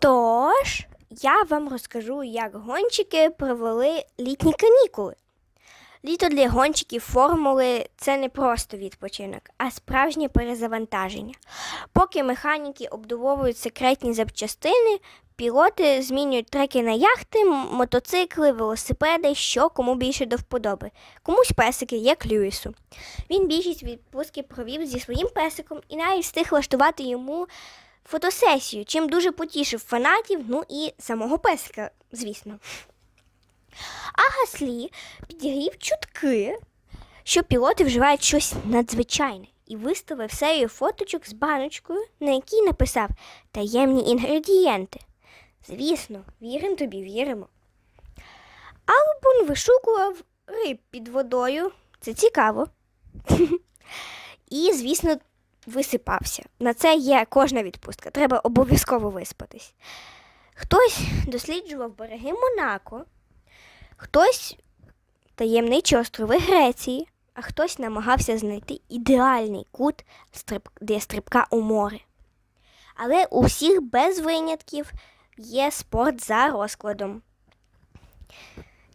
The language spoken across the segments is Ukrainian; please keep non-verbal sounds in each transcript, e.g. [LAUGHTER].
Тож, я вам розкажу, як гонщики провели літні канікули. Літо для гонщиків формули це не просто відпочинок, а справжнє перезавантаження. Поки механіки обдувовують секретні запчастини, пілоти змінюють треки на яхти, мотоцикли, велосипеди, що кому більше до вподоби. Комусь песики, як Льюісу. Він більшість відпустки провів зі своїм песиком і навіть встиг влаштувати йому фотосесію, чим дуже потішив фанатів, ну і самого песика, звісно. А Гаслі підігрів чутки, що пілоти вживають щось надзвичайне, і виставив серію фоточок з баночкою, на якій написав таємні інгредієнти. Звісно, віримо тобі, віримо. Албун вишукував риб під водою. Це цікаво. [LAUGHS] І, звісно, висипався. На це є кожна відпустка. Треба обов'язково виспатись. Хтось досліджував береги Монако, хтось таємничі острови Греції, а хтось намагався знайти ідеальний кут для стрибка у море. Але у всіх без винятків є спорт за розкладом.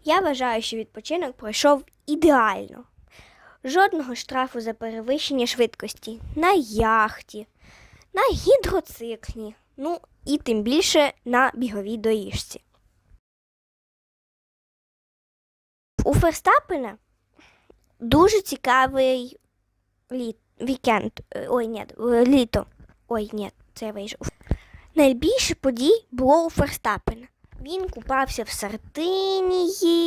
Я вважаю, що відпочинок пройшов ідеально. Жодного штрафу за перевищення швидкості на яхті, на гідроциклі, ну і тим більше на біговій доріжці. У Ферстапена дуже цікавий літ, вікенд. Е, Ой, ні, е, літо. Ой, ні, це я вийшов. Найбільше подій було у Ферстапена. Він купався в Сардинії,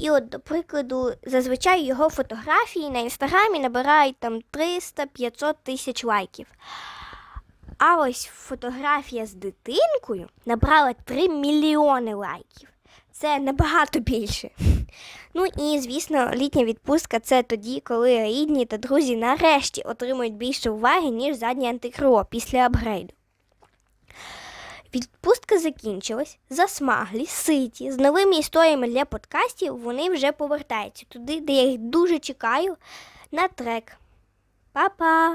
і от, до прикладу, зазвичай його фотографії на інстаграмі набирають там 300-500 тисяч лайків. А ось фотографія з дитинкою набрала 3 мільйони лайків. Це набагато більше. Ну і, звісно, літня відпустка це тоді, коли рідні та друзі нарешті отримують більше уваги, ніж заднє антикрило після апгрейду. Відпустка закінчилась, засмаглі, ситі, з новими історіями для подкастів вони вже повертаються туди, де я їх дуже чекаю, на трек. Па-па!